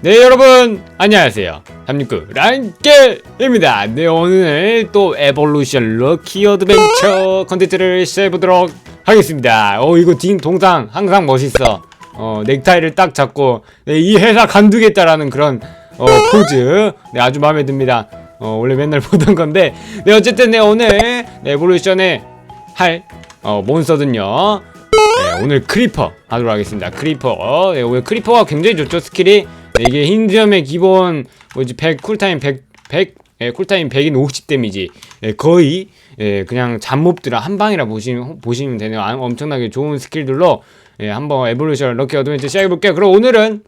네 여러분 안녕하세요 삼육구 란깨입니다 네 오늘 또 에볼루션 럭키 어드벤처 컨텐츠를 시작해보도록 하겠습니다 어 이거 딩 동상 항상 멋있어 어 넥타이를 딱 잡고 네, 이 회사 간두겠다라는 그런 어 포즈 네 아주 마음에 듭니다 어 원래 맨날 보던 건데 네 어쨌든 네 오늘 네, 에볼루션에 할 어, 몬스터는요 네, 오늘 크리퍼 하도록 하겠습니다. 크리퍼. 네, 오늘 크리퍼가 굉장히 좋죠. 스킬이. 네, 이게 힌즈엄의 기본 뭐지 100 쿨타임 100 100 예, 쿨타임 100인 50 데미지. 예, 거의 예, 그냥 잡몹들을 한 방이라 보시면 보시면 되네요. 아, 엄청나게 좋은 스킬들로 예, 한번 에볼루션 럭키 어드벤처 시작해 볼게요. 그럼 오늘은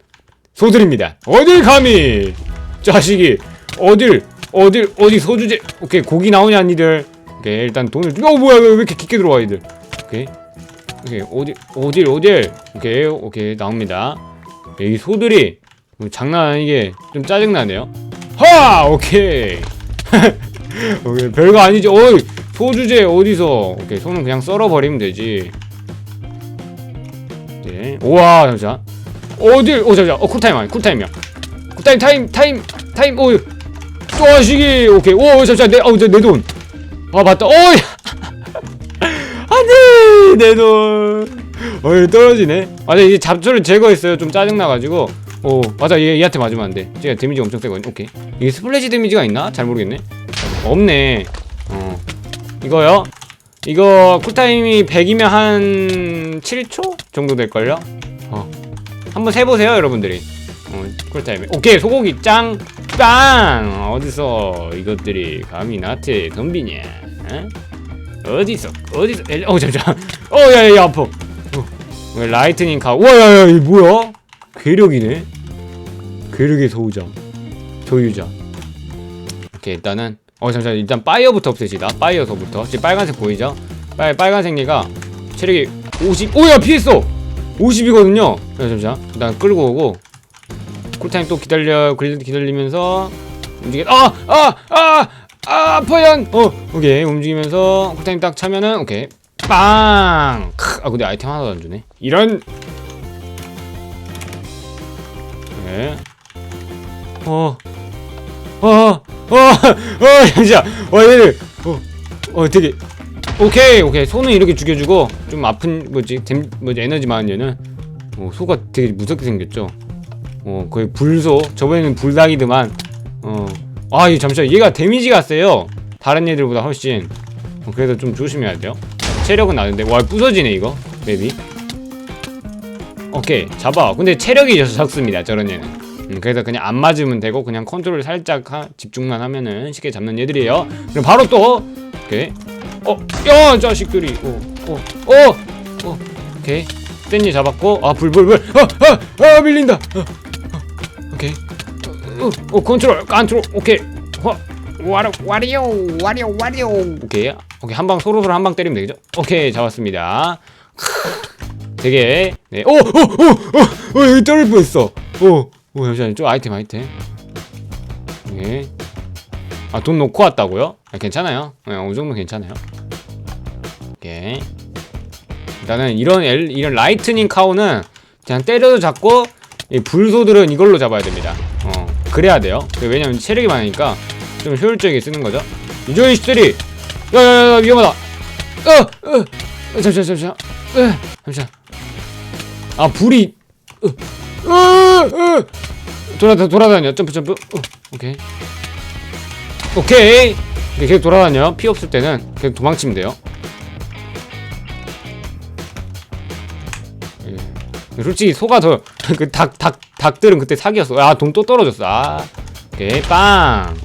소들입니다. 어딜 감히 자식이 어딜 어딜 어디 소주제 오케이 고기 나오냐 니들 오케이 일단 돈을 어 뭐야 왜 이렇게 깊게 들어와 이들 오케이 오케이 어디 어딜 어딜 오케이 오케이 나옵니다 이 소들이 뭐 장난 아니게 좀 짜증 나네요. 하! 오케이. 별거 아니지. 어이 소주제 어디서? 오케이 소는 그냥 썰어 버리면 되지. 네. 우와 잠시만. 어딜 어 잠시만. 어 쿨타임 아니 쿨타임이야. 쿨타임 타임 타임 타임 오또 하시기. 오케이. 오 잠시만. 내어내돈. 아 맞다. 어이. 안돼! 내돈. 어이 떨어지네. 맞아 이제 잡초를 제거했어요. 좀 짜증나가지고 오 맞아. 얘, 얘한테 맞으면 안돼. 제가 데미지 엄청 세거든. 오케이. 이게 스플래시 데미지가 있나? 잘 모르겠네. 없네. 어. 이거요? 이거 쿨타임이 100이면 한 7초 정도 될걸요? 어. 한번 세보세요 여러분들이. 어 쿨타임에. 오케이. 소고기 짱빵 어디서 이것들이 감히 나한테 덤비냐? 어? 어디서? 어디서? 엘- 어 잠시만. 어야야 아파. 어, 왜 라이트닝 카 와야야 이 뭐야 괴력이네 괴력의 소유자 소유자 오케이 일단은 어 잠시만 일단 파이어부터 없애시다 파이어서부터 지금 빨간색 보이죠 빨 빨간색 얘가 체력이 50 오야 피했어 50이거든요 잠시만 일단 끌고 오고 쿨타임 또 기다려 글- 기다리면서 움직여 아 아 아 아, 아파요. 어, 오케이. 움직이면서 쿨타임 딱 차면은 오케이. 빵. 크, 아 근데 아이템 하나도 안 주네. 이런. 네. 어. 어. 어. 어. 잠시만. 어, 얘들. 어. 어, 되게. 오케이. 오케이. 소는 이렇게 죽여 주고 좀 아픈 뭐지? 댐, 뭐지? 에너지 많은 얘는 어, 소가 되게 무섭게 생겼죠. 어, 거의 불소. 저번에는 불닭이더만. 어. 아, 이 잠시만. 얘가 데미지가 세요. 다른 애들보다 훨씬. 어, 그래서 좀 조심해야 돼요. 체력은 나는데 와 부서지네 이거 맵이. 오케이 잡아. 근데 체력이 적습니다 저런 얘는. 음, 그래서 그냥 안 맞으면 되고 그냥 컨트롤 살짝 하, 집중만 하면은 쉽게 잡는 얘들이에요. 그럼 바로 또 오케이. 어, 야 자식들이. 오, 오, 오, 오. 오케이. 땐니 잡았고 아 불불불. 아, 아, 아 밀린다. 어, 어, 오케이. 어, 어, 컨트롤 컨트롤 오케이. 와, 와려 와리오 와리오 와리오. 오케이. 오케이 한 방 소로소로 한 방 때리면 되겠죠? 오케이 잡았습니다. 되게 네. 오, 오, 오, 오, 오 여기 떨어질 뻔했어. 오, 오 잠시만요. 좀 아이템 아이템. 네. 아돈 놓고 왔다고요? 아, 괜찮아요. 네, 어느 정도 괜찮아요. 오케이. 일단은 이런 엘, 이런 라이트닝 카우는 그냥 때려도 잡고 이 불소들은 이걸로 잡아야 됩니다. 어 그래야 돼요. 왜냐면 체력이 많으니까 좀 효율적이게 쓰는 거죠. 이조이 씨들이 야야야 위험하다. 어, 어, 어, 잠시만 잠시만. 어, 잠시만. 아 불이. 돌아다 돌아다녀 점프 점프. 어, 오케이. 오케이. 계속 돌아다녀. 피 없을 때는 계속 도망치면 돼요. 예. 솔직히 소가 더 그 닭 닭 닭들은 그때 사기였어. 아돈 또 떨어졌어. 아. 오케이 빵.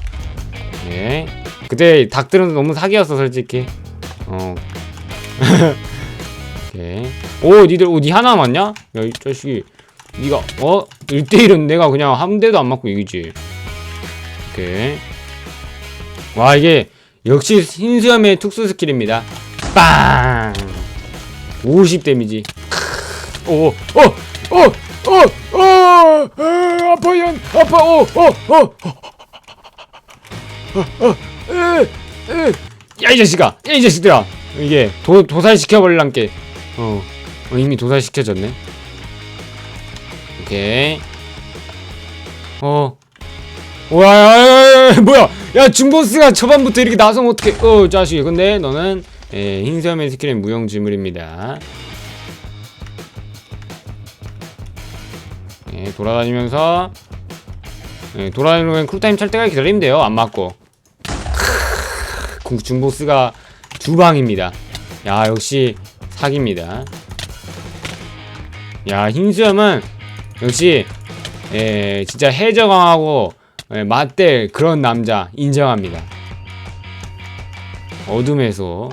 예. 그때 닭들은 너무 사기였어 솔직히. 어. 오케이. 오 니들 오 니 하나 맞냐? 야 이 자식이 니가 어 1대1은 내가 그냥 한 대도 안 맞고 이기지. 오케이. 와 이게 역시 흰수염의 특수 스킬입니다. 빵. 50 데미지. 오, 어, 어, 어, 어, 어, 아파요, 아파, 오, 어, 어, 어, 어, 에, 에, 야 이 자식아, 야 이 자식들아, 이게 도 도살 시켜버릴란게, 어, 어, 이미 도살 시켜졌네. 오케이. 어. 와, 뭐야? 야, 중보스가 초반부터 이렇게 나서면 어떡해? 어, 자식이. 근데 너는 예, 흰수염의 스킬은 무용지물입니다. 예, 돌아다니면서 예, 돌아다니면 쿨타임 찰 때까지 기다리면 돼요. 안 맞고. 크, 중보스가 주방입니다. 야, 역시 사기입니다. 야, 흰수염은 역시 예, 진짜 해적왕하고 예, 맞대 그런 남자 인정합니다. 어둠에서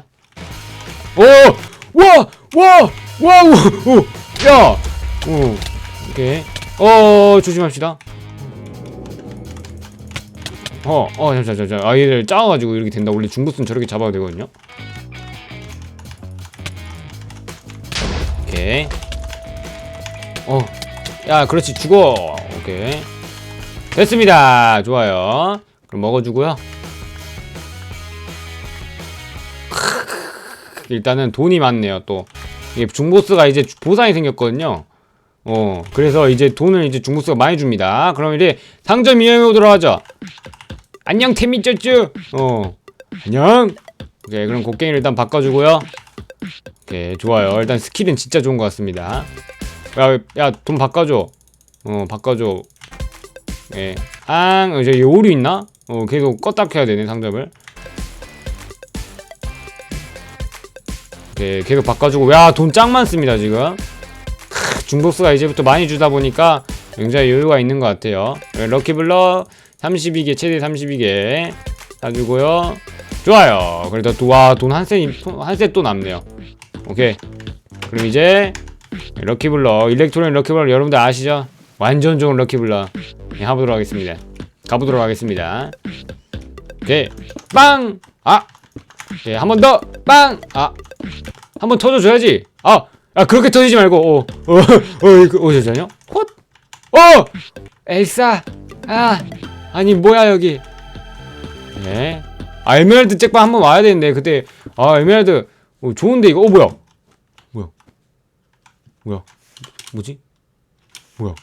오! 와! 와! 와! 오! 오! 야! 오. 오케이. 어, 조심합시다. 어, 어, 잠시만, 잠시만. 아, 얘를 작아가지고 이렇게 된다. 원래 중보스는 저렇게 잡아도 되거든요. 오케이. 어, 야, 그렇지, 죽어. 오케이. 됐습니다. 좋아요. 그럼 먹어주고요. 일단은 돈이 많네요, 또. 이게 중보스가 이제 보상이 생겼거든요. 어, 그래서 이제 돈을 이제 중보스가 많이 줍니다. 그럼 이제 상점 이용해 오도록 하죠. 안녕, 태미쩌쭈. 어, 안녕. 오케이, 그럼 곡괭이를 일단 바꿔주고요. 오케이, 좋아요. 일단 스킬은 진짜 좋은 것 같습니다. 야, 야, 돈 바꿔줘. 어, 바꿔줘. 예. 앙, 이제 이 오류 있나? 어, 계속 껐다 켜야 되네, 상점을. 예, 계속 바꿔주고. 야, 돈 짱 많습니다, 지금. 크, 중복수가 이제부터 많이 주다 보니까 굉장히 여유가 있는 것 같아요. 예, 럭키블러 32개, 최대 32개 사주고요. 좋아요. 그래도 또, 와, 돈한 세, 한세 또 남네요. 오케이. 그럼 이제 럭키블러, 일렉트로닉 럭키블러 여러분들 아시죠? 완전 좋은 럭키블러. 예, 가보도록 하겠습니다. 가보도록 하겠습니다. 오케이. 빵! 아! 예, 한번 더! 빵! 아! 한 번 터져줘야지! 아! 아, 그렇게 터지지 말고, 어, 어, 어, 이거, 어, 잠시만요. 헛! 어! 엘사! 아! 아니, 뭐야, 여기. 예. 아, 에메랄드 잭방 한번 와야 되는데, 그때, 아, 에메랄드, 어, 좋은데, 이거, 어, 뭐야? 뭐야? 뭐야? 뭐지? 뭐야?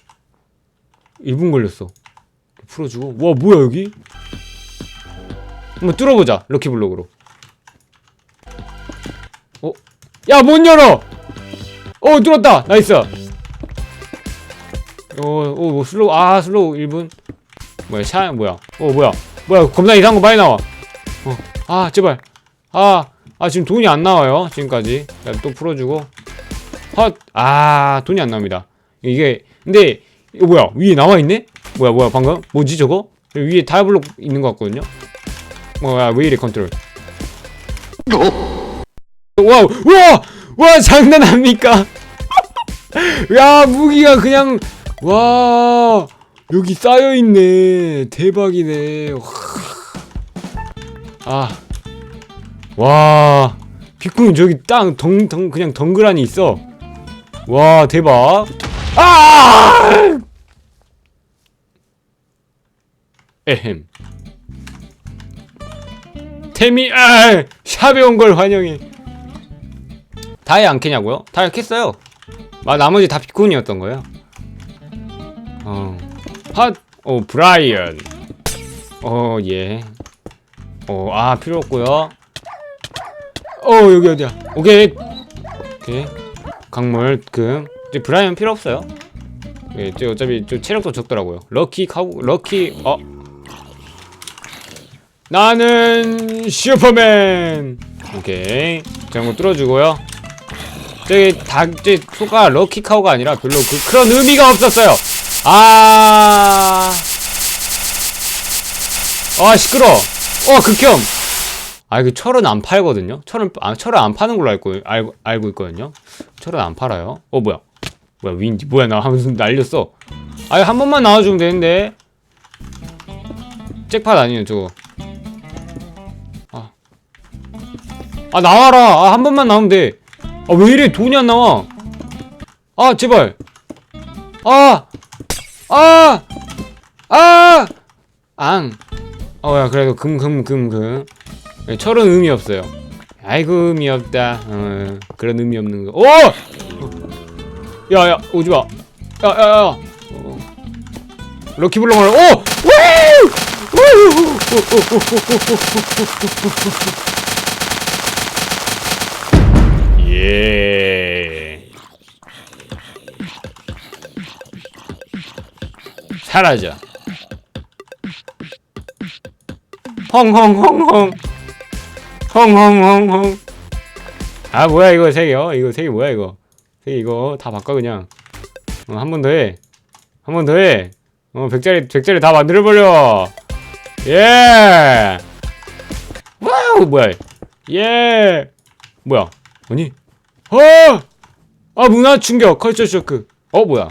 1분 걸렸어. 풀어주고. 와, 뭐야, 여기? 한번 뚫어보자. 럭키블록으로. 어? 야, 못 열어! 어, 뚫었다! 나이스! 어, 어, 뭐, 슬로우, 아, 슬로우 1분. 뭐야, 샤, 뭐야. 어, 뭐야. 뭐야, 겁나 이상한 거 많이 나와. 어, 아, 제발. 아, 아, 지금 돈이 안 나와요. 지금까지. 자, 또 풀어주고. 헛! 아, 돈이 안 나옵니다. 이게, 근데, 이거 뭐야? 위에 나와 있네? 뭐야 뭐야 방금? 뭐지 저거? 위에 다이블록 있는 것 같거든요? 뭐야 왜 이래 컨트롤 와우 와! 와 장난합니까? 야 무기가 그냥 와 여기 쌓여있네 대박이네 아 와 비꾸는 저기 땅 덩, 덩, 그냥 덩그라니 있어 와 대박 아! 에헴. 태미 아 샵에 온 걸 환영해. 다이 안 캐냐고요? 다이 캤어요. 아 나머지 다 피콘이었던 거예요. 어. 핫. 오 브라이언. 어 예. 어아 필요 없고요. 어 여기 어디야? 오케이. 오케이. 강물 금. 이제 브라이언 필요 없어요. 예, 저 어차피 저 체력도 적더라고요. 럭키 카우 럭키 어 나는 슈퍼맨. 오케이. 장구 뚫어주고요. 저기 닭제 소가 럭키 카우가 아니라 별로 그 그런 의미가 없었어요. 아. 아 시끄러. 어 극혐. 아 이거 철은 안 팔거든요. 철은 아, 철은 안 파는 걸로 알고 알고 알고 있거든요. 철은 안 팔아요. 어 뭐야? 뭐야 윈디 뭐야 나 무슨 날렸어. 아이 한 번만 나와주면 되는데. 잭팟 아니에요 저거. 아. 아 나와라. 아, 한 번만 나오면 돼. 아 왜 이래 돈이 안 나와? 아 제발. 아. 아. 아. 앙. 어 야 그래도 금 금 금 금. 철은 의미 없어요. 아이고 의미 없다. 어, 그런 의미 없는 거. 오! 야야 오지 마. 야야야. 어. 럭키블럭을 오! 우! 예. 사라져. 헝헝헝헝. 헝헝헝헝. 아 뭐야 이거 세 개요? 이거 세 개 뭐야 이거? 세 개 이거 다 바꿔 그냥. 어, 한 번 더 해. 한 번 더 해. 어 백짜리 백짜리 다 만들어 버려. 예. 와우 뭐야? 예. 뭐야? 아니? 어! 아 문화 충격 컬처 쇼크. 어 뭐야?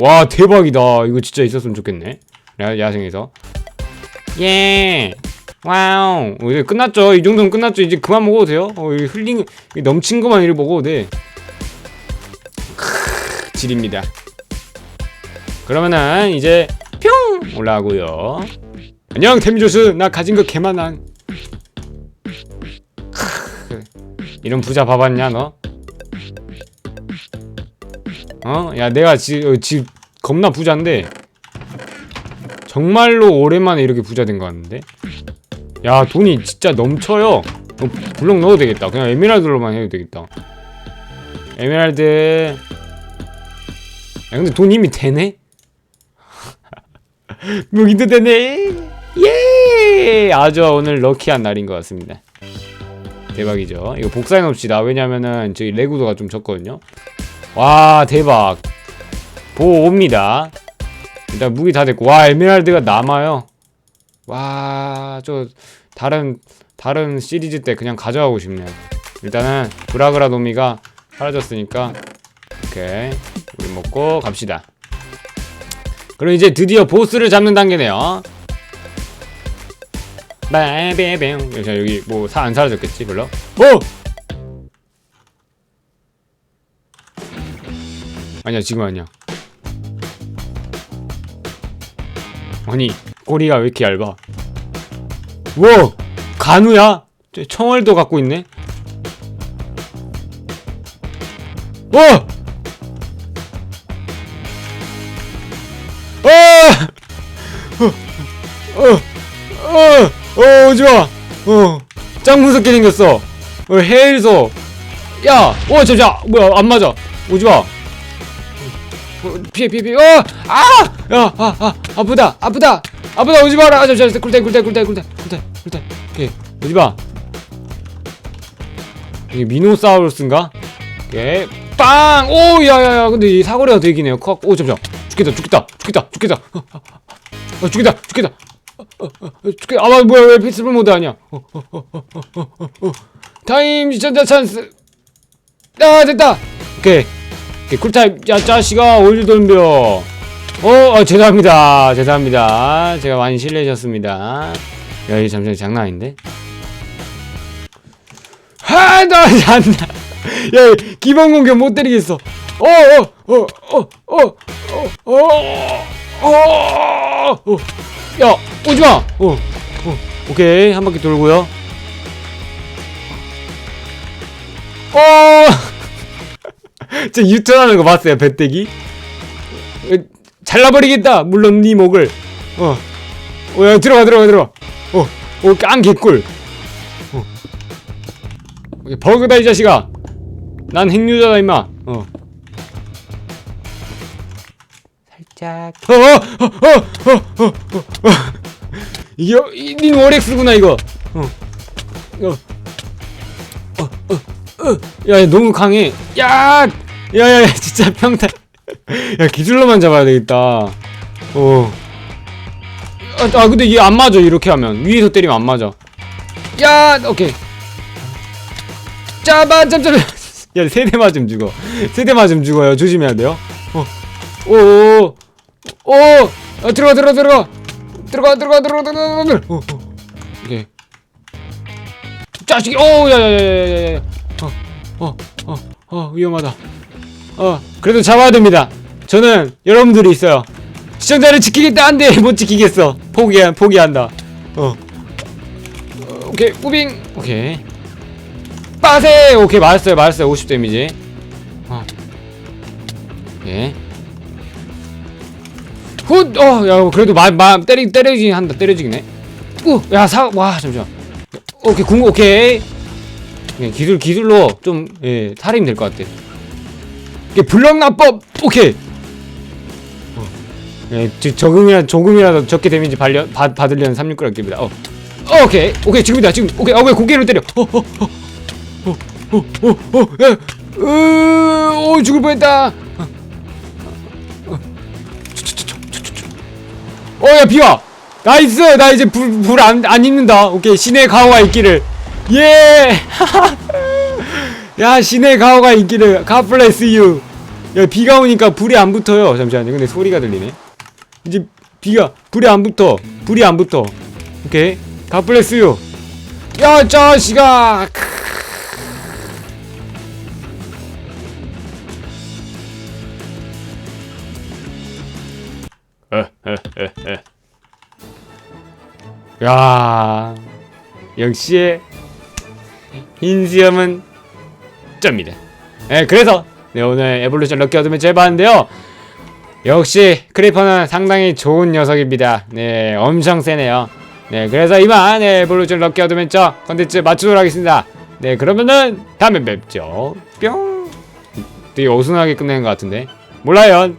와 대박이다. 이거 진짜 있었으면 좋겠네. 야, 야생에서. 예. 와우. 어, 이제 끝났죠. 이 정도면 끝났죠. 이제 그만 먹어도 돼요. 어, 이 흘린 이 넘친 것만 이렇게 먹어도 돼. 크, 질입니다. 그러면은 이제 뿅 올라가고요. 안녕 템조스. 나 가진 거 개만한. 크, 이런 부자 봐봤냐 너? 어? 야 내가 지, 어, 지 겁나 부자인데 정말로 오랜만에 이렇게 부자 된 거 같은데? 야 돈이 진짜 넘쳐요. 어, 블록 넣어도 되겠다. 그냥 에메랄드로만 해도 되겠다. 에메랄드. 야 근데 돈 이미 되네? 무기도 되네? 예! 아주 오늘 럭키한 날인 것 같습니다. 대박이죠. 이거 복사해 놓읍시다. 왜냐면은 저희 레구도가 좀 적거든요. 와 대박. 보호 옵니다. 일단 무기 다 됐고. 와 에메랄드가 남아요 와 저 다른 다른 시리즈 때 그냥 가져가고 싶네요. 일단은 브라그라 도미가 사라졌으니까 오케이 우리 먹고 갑시다. 그럼 이제 드디어 보스를 잡는 단계네요. 바베베 자 여기 뭐 사 안 사라졌겠지 별로? 어! 아니야 지금 아니야. 아니 꼬리가 왜 이렇게 얇아 우와 간우야 저 청월도 갖고 있네 와 아! 어! 어! 어! 어! 오지마! 어! 짱 무섭게 생겼어! 어, 헤일소! 야! 어, 잠시만! 뭐야, 안 맞아! 오지마! 어, 피해, 피해, 피해! 어! 아! 야! 아! 아! 아프다! 아프다! 아프다! 오지 마라! 아, 잠시만! 굴대, 굴대, 굴대, 굴대, 굴대, 굴대. 오케이. 오지 마! 이게 미노사우루스인가? 오케이. 빵! 오! 야, 야, 야! 근데 이 사거리가 되긴 해요. 컷. 오, 잠시만! 죽겠다, 죽겠다, 죽겠다, 죽겠다! 어, 어, 어, 죽겠다, 죽겠다! 어, 어, 어, 죽겠다! 아, 뭐야, 왜 피스풀 모드 아니야? 어, 어, 어, 어, 어, 어, 어. 타임 시전자 찬스! 아, 됐다! 오케이. 오케이, 쿨타임. 야, 짜식아, 어디 덤벼? 어, 어, 죄송합니다. 죄송합니다. 제가 많이 실례하셨습니다. 야, 이 잠시만 장난 아닌데? 하, 나, 잔다. 야, 기본 공격 못 때리겠어. 어, 어, 어, 어, 어, 어, 어, 어, 어, 야, 오지 마. 어, 어, 오케이, 한 바퀴 돌고요. 어, 저 유턴하는 거 봤어요, 배때기? 어, 잘라버리겠다. 물론 네 목을. 어, 어, 야, 들어가, 들어가, 들어가. 어, 어, 깡 개꿀. 어, 버그다 이 자식아. 난 핵유자다 임마. 어. 살짝. 어, 어, 어, 어, 어, 어, 어. 이게 이닌 워렉스구나 이거. 어. 어. 어, 어, 어. 야, 야, 너무 강해. 야, 야, 야, 야, 진짜 평타. 야, 기술로만 잡아야 되겠다. 어. 아, 아, 근데 이게 안 맞아 이렇게 하면. 위에서 때리면 안 맞아. 야, 오케이. 짜바 짬짬 야 세대 맞으면 죽어. 세대 맞으면 죽어요. 조심해야 돼요. 어. 오오오. 오, 어, 들어가 들어가. 들어가 들어가 들어가 들어가 들어가 들어가. 어, 어. 오케이. 자식이 오야야야야야야. 어어어. 위험하다 어 그래도 잡아야 됩니다 저는 여러분들이 있어요 시청자를 지키겠다 안돼 못 지키겠어 포기 포기한다 어 어, 오케이 무빙 오케이 빠세! 오케이 맞았어요 맞았어요 50 데미지 어. 오케이 훗! 어, 야, 그래도 마, 마, 때리, 때려지긴 한다. 때려지긴 해. 우! 야, 사, 와, 잠시만. 오케이, 궁, 오케이. 예, 기술, 기술로 좀, 예, 탈임이 될것 같아. 이게 불량납법! 오케이! 어. 예, 저, 조금이라, 조금이라도 적게 데미지 받려, 받, 받으려는 369라 깁니다. 어. 어, 오케이. 오케이, 지금이다, 지금. 오케이, 어, 왜 고개를 때려? 어, 어, 어. 어, 어, 어, 어, 오, 죽을 뻔했다. 어, 야, 비와! 나이스! 나 이제 불, 불 안, 안 입는다. 오케이, 신의 가호가 있기를. 예! 야, 신의 가호가 있기를. God bless you. 야, 비가 오니까 불이 안 붙어요. 잠시만요. 근데 소리가 들리네. 이제 비가, 불이 안 붙어. 불이 안 붙어. 오케이. You. 야, 자식아! 크. 야 역시 흰수염은 쩝니다. 네, 그래서 네, 오늘 에볼루션 럭키 어드벤처 해봤는데요. 역시 크리퍼는 상당히 좋은 녀석입니다. 네, 엄청 세네요. 네, 그래서 이만 네, 에볼루션 럭키 어드벤처 컨텐츠 마치도록 하겠습니다. 네, 그러면은 다음에 뵙죠. 뿅. 되게 어수선하게 끝내는 것 같은데 몰라요.